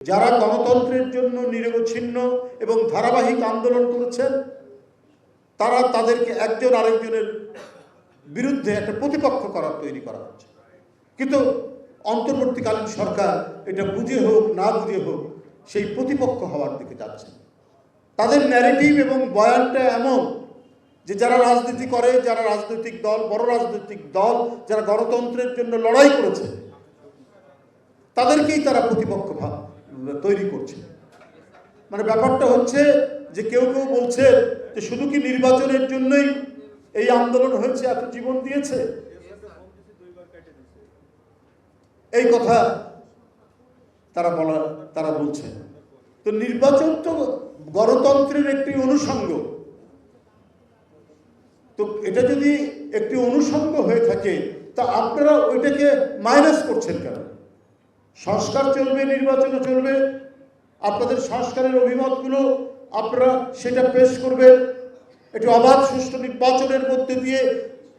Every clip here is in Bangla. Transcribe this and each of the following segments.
যারা গণতন্ত্রের জন্য নিরবচ্ছিন্ন এবং ধারাবাহিক আন্দোলন করেছেন, তারা তাদেরকে একজন আরেকজনের বিরুদ্ধে একটা প্রতিপক্ষ করার তৈরি করা হচ্ছে। কিন্তু অন্তর্বর্তীকালীন সরকার এটা বুঝে হোক, না বুঝে হোক, সেই প্রতিপক্ষ হওয়ার দিকে যাচ্ছে তাদের ন্যারেটিভ এবং বয়ানটা এমন যে যারা রাজনীতি করে, যারা রাজনৈতিক দল, বড় রাজনৈতিক দল, যারা গণতন্ত্রের জন্য লড়াই করেছে, তাদেরকেই তারা প্রতিপক্ষ তৈরি করছে। মানে ব্যাপারটা হচ্ছে যে কেউ কেউ বলছে যে শুধু কি নির্বাচনের জন্যই এই আন্দোলন হয়েছে, এত জীবন দিয়েছে? এই কথা তারা বলা, তারা বলছে। তো নির্বাচন তো গণতন্ত্রের একটি অনুষঙ্গ। তো এটা যদি একটি অনুষঙ্গ হয়ে থাকে, তা আপনারা ওইটাকে মাইনাস করছেন কেন? সংস্কার চলবে, নির্বাচনও চলবে। আপনাদের সংস্কারের অভিমতগুলো আপনারা সেটা পেশ করবেন। একটি অবাধ সুষ্ঠু নির্বাচনের মধ্যে দিয়ে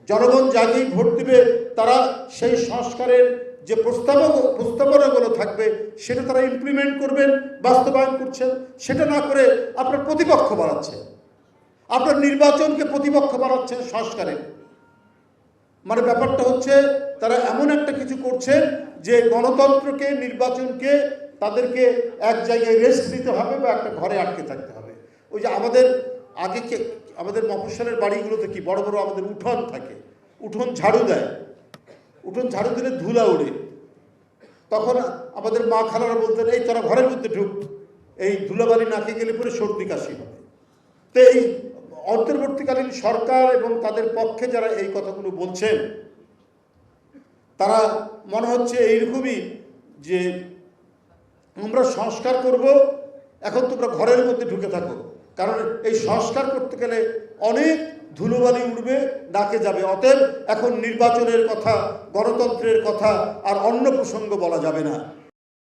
জনগণ যাকেই ভোট দেবে, তারা সেই সংস্কারের যে প্রস্তাব প্রস্তাবনাগুলো থাকবে, সেটা তারা ইমপ্লিমেন্ট করবেন, বাস্তবায়ন করছেন। সেটা না করে আপনার প্রতিপক্ষ বাড়াচ্ছে। আপনার নির্বাচনকে প্রতিপক্ষ বাড়াচ্ছেন সংস্কারের মানে ব্যাপারটা হচ্ছে, তারা এমন একটা কিছু করছে যে গণতন্ত্রকে, নির্বাচনকে তাদেরকে এক জায়গায় রেস্ট নিতে হবে বা একটা ঘরে আটকে থাকতে হবে। ওই যে আমাদের আগে কে, আমাদের মফস্বলের বাড়িগুলোতে কি বড় বড় আমাদের উঠোন থাকে? উঠোন ঝাড়ু দেয়। উঠোন ঝাড়ু দিলে ধুলা উড়ে তখন আমাদের মা খালারা বলতেন, এই তারা ঘরের মধ্যে ঢুক। এই ধুলাবালি নাকে গেলে পরে সর্দি কাশি হবে। তো এই অন্তর্বর্তীকালীন সরকার এবং তাদের পক্ষে যারা এই কথাগুলো বলছেন, তারা মনে হচ্ছে এইরকমই যে আমরা সংস্কার করব, এখন তোমরা ঘরের মধ্যে ঢুকে থাকো। কারণ এই সংস্কার করতে গেলে অনেক ধুলোবালি উঠবে ডাকে যাবে। অতএব এখন নির্বাচনের কথা, গণতন্ত্রের কথা আর অন্য প্রসঙ্গ বলা যাবে না।